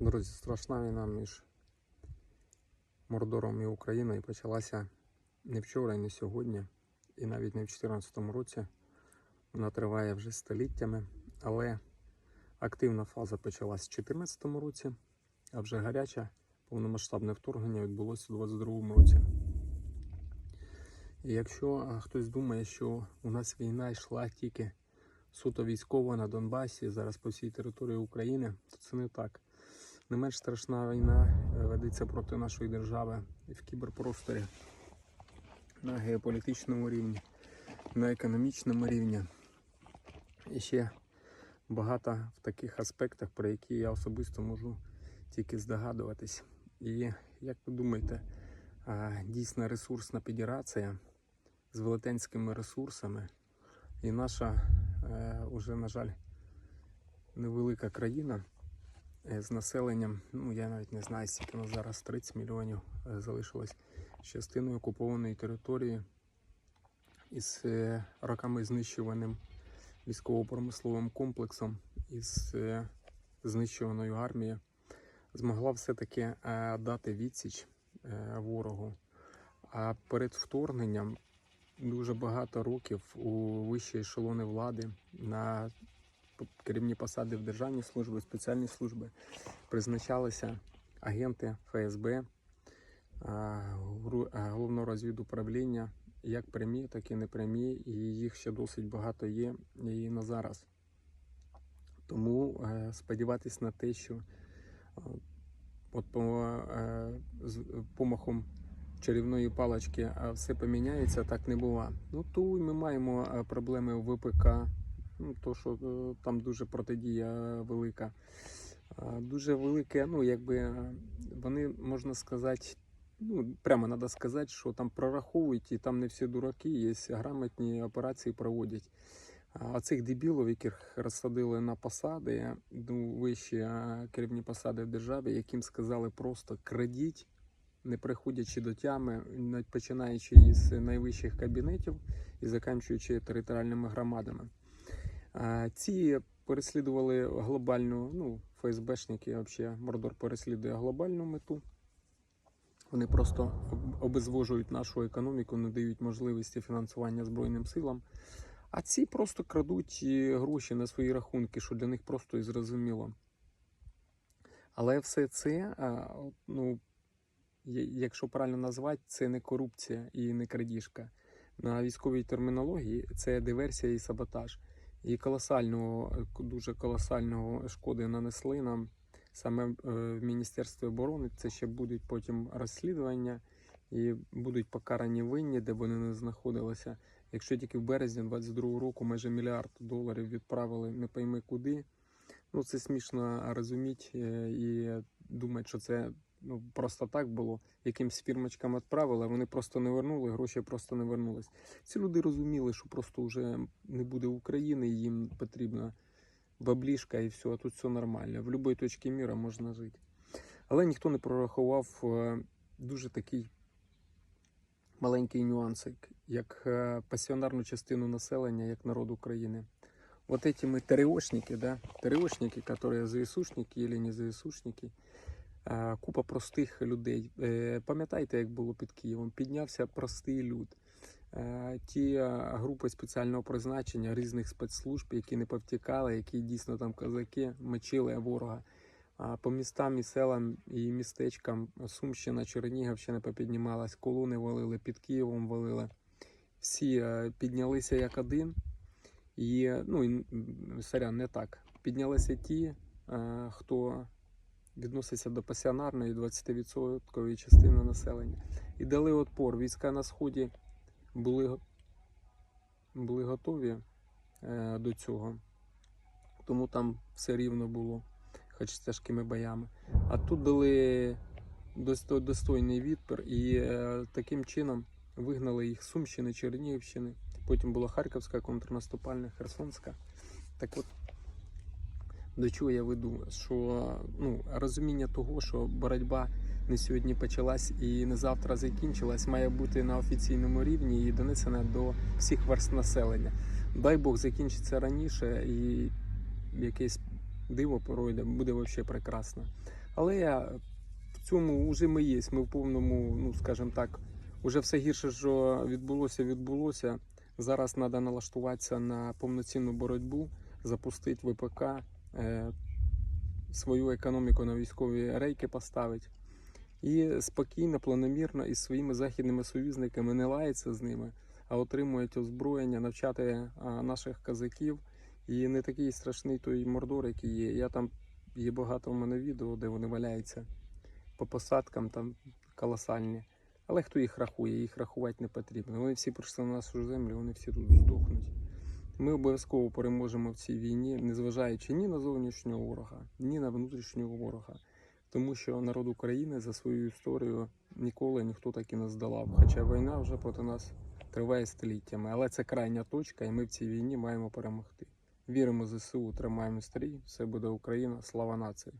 Друзі, страшна війна між Мордором і Україною почалася не вчора і не сьогодні, і навіть не в 2014 році. Вона триває вже століттями, але активна фаза почалась в 2014 році, а вже гаряче повномасштабне вторгнення відбулося у 2022 році. І якщо хтось думає, що у нас війна йшла тільки суто військова на Донбасі, зараз по всій території України, то це не так. Не менш страшна війна е, ведеться проти нашої держави в кіберпросторі на геополітичному рівні, на економічному рівні. І ще багато в таких аспектах, про які я особисто можу тільки здогадуватись. І як ви думаєте, а, дійсна ресурсна федерація з велетенськими ресурсами і наша е, уже, на жаль, невелика країна е, з населенням, ну я навіть не знаю, скільки нас зараз 30 мільйонів е, залишилось частиною окупованої території із е, роками знищуваним військово-промисловим комплексом із е, знищуваною армією, змогла все-таки е, дати відсіч е, ворогу. А перед вторгненням дуже багато років у вищі ешелони влади на керівні посади в державній службі, спеціальні служби призначалися агенти ФСБ, гру- а, головного розвідуправління, як прямі, так і непрямі, і їх ще досить багато є і на зараз. Тому е, сподіватись на те, що е, от по е, з помахом чарівної палички а все поміняється, так не бува. Ну то ми маємо е, проблеми в ВПК, ну то що е, там дуже протидія велика. Дуже велике, ну якби е, вони можна сказати. Ну, прямо треба сказати, що там прораховують, і там не всі дураки, є грамотні операції проводять. А цих дебілів, яких розсадили на посади, ну, вищі керівні посади в державі, яким сказали просто крадіть, не приходячи до тями, починаючи із найвищих кабінетів і закінчуючи територіальними громадами. Ці переслідували глобальну, ну, ФСБшники, взагалі, Мордор переслідує глобальну мету. Вони просто обезвожують нашу економіку, не дають можливості фінансування Збройним силам. А ці просто крадуть е, гроші на свої рахунки, що для них просто і зрозуміло. Але все це, ну, якщо правильно назвати, це не корупція і не крадіжка. На військовій термінології це диверсія і саботаж. І колосального, дуже колосального шкоди нанесли нам саме е, в Міністерстві оборони. Це ще будуть потім розслідування і будуть покарані винні, де вони не знаходилися. Якщо тільки в березні 22 року майже мільярд доларів відправили не пойми куди. Ну це смішно розуміти е, і думати, що це ну, просто так було. Якимсь фірмочкам відправили, а вони просто не вернули, гроші просто не вернулись. Ці люди розуміли, що просто вже не буде України, і їм потрібна баблішка і все, а тут все нормально. В будь-якій точці міра можна жити. Але ніхто не прорахував е, дуже такий маленький нюансик, як е, пасіонарну частину населення, як народ України. Вот эти мы ТРОшники, да, ТРОшники, которые ЗСУшники или не ЗСУшники, е, купа простих людей. Е, Пам'ятаєте, як було під Києвом? Піднявся простий люд. Е, Ті е, групи спеціального призначення різних спецслужб, які не повтікали, які дійсно там козаки мочили ворога. По містам і селам і містечкам Сумщина, Чернігівщина попіднімалась, колони валили, під Києвом валили. Всі е, піднялися як один. І, ну, сорян, не так. Піднялися ті, е, хто відноситься до пасіонарної 20% частини населення. І дали отпор. Війська на сході були, були готові е, до цього. Тому там все рівно було, хоч з тяжкими боями. А тут дали достойний відпір і е, таким чином вигнали їх Сумщини, Чернігівщини. Потім була Харківська контрнаступальна, Херсонська. Так от, до чого я веду? Що ну, розуміння того, що боротьба не сьогодні почалась і не завтра закінчилась, має бути на офіційному рівні і донесена до всіх верст населення. Дай Бог закінчиться раніше і якесь диво пройде, буде взагалі прекрасно. Але в цьому вже ми є. Ми в повному, ну скажімо так, уже все гірше, що відбулося, відбулося. Зараз треба налаштуватися на повноцінну боротьбу, запустити ВПК, свою економіку на військові рейки поставити. І спокійно, планомірно із своїми західними союзниками не лається з ними, а отримують озброєння, навчати наших казаків. І не такий страшний той мордор, який є. Я там є багато в мене відео, де вони валяються по посадкам, там колосальні. Але хто їх рахує? Їх рахувати не потрібно. Вони всі прийшли на нашу землю, вони всі тут здохнуть. Ми обов'язково переможемо в цій війні, незважаючи ні на зовнішнього ворога, ні на внутрішнього ворога. Тому що народ України за свою історію ніколи ніхто так і не здолав. Хоча війна вже проти нас триває століттями. Але це крайня точка, і ми в цій війні маємо перемогти. Віримо ЗСУ, тримаємо стрій, все буде Україна, слава нації.